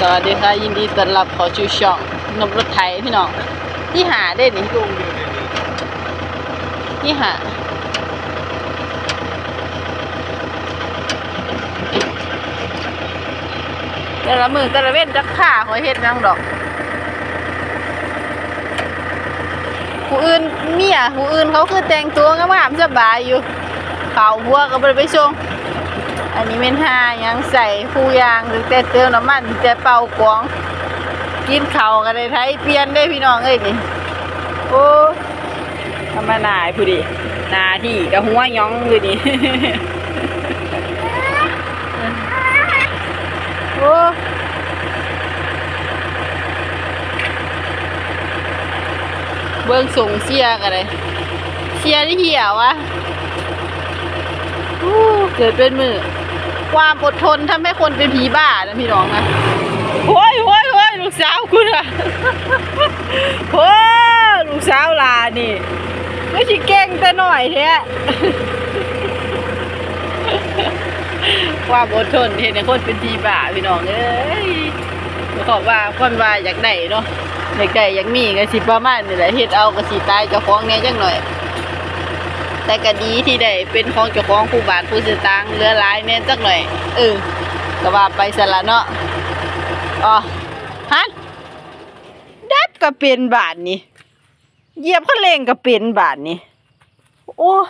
สวัสดีค่ะยินดีต้อนรับเขอชูช่องนมรถไถพี่น้องที่หาได้นี่ที่หาแต่ละมือแต่ละเว้นจักข่าขอยเฮ็ดหยังดอกผู้อื่นเมียผู้อื่นเขาคือแต่งตัวงามๆสบายอยู่เขาบัวก็บ่ได้ไปส่ง อันนี้เป็นห้ายังใส่ผู้ยางหรือแต่เติมน้ำมันแต่เป่ากวองกินเข่ากันในไทยเปลี่ยนได้พี่น้องเอ้ยนี่โอ้ทำมาหนายผู้ดีหนาที่กับหัวย้องอยู่นี่โอ้เบิ่งส่งเสียกันเลยเสียที่เหี่ยววะอู้ เกิดเป็นมือ ความอดทนทำให้คนเป็นผีบ้านะพี่น้องนะโอ้ยโอ้ยโอ้ยลูกสาวคุณอะโอ้ยลูกสาวลานี่ไม่ใช่เก่งแต่หน่อยแท้ความอดทนเห็นในคนเป็นผีบ้าพี่น้องเอ้ยบอกว่าคนว่าอยากได้เนาะอยากได้อยากมีก็สิประมาณนี่แหละเฮ็ดเอาก็สิตายเจ้าของแหน่จังหน่อย แต่ก็ดีที่ได้เป็นของเจ้าของผู้บาทผู้สื่อตังเหลือหลายแน่จักหน่อย เออก็ว่าไปสละเนาะอ๋อฮันดับก็เป็นบาทนี่เหยียบคันเร่งก็เป็นบาทนี่โอ้ย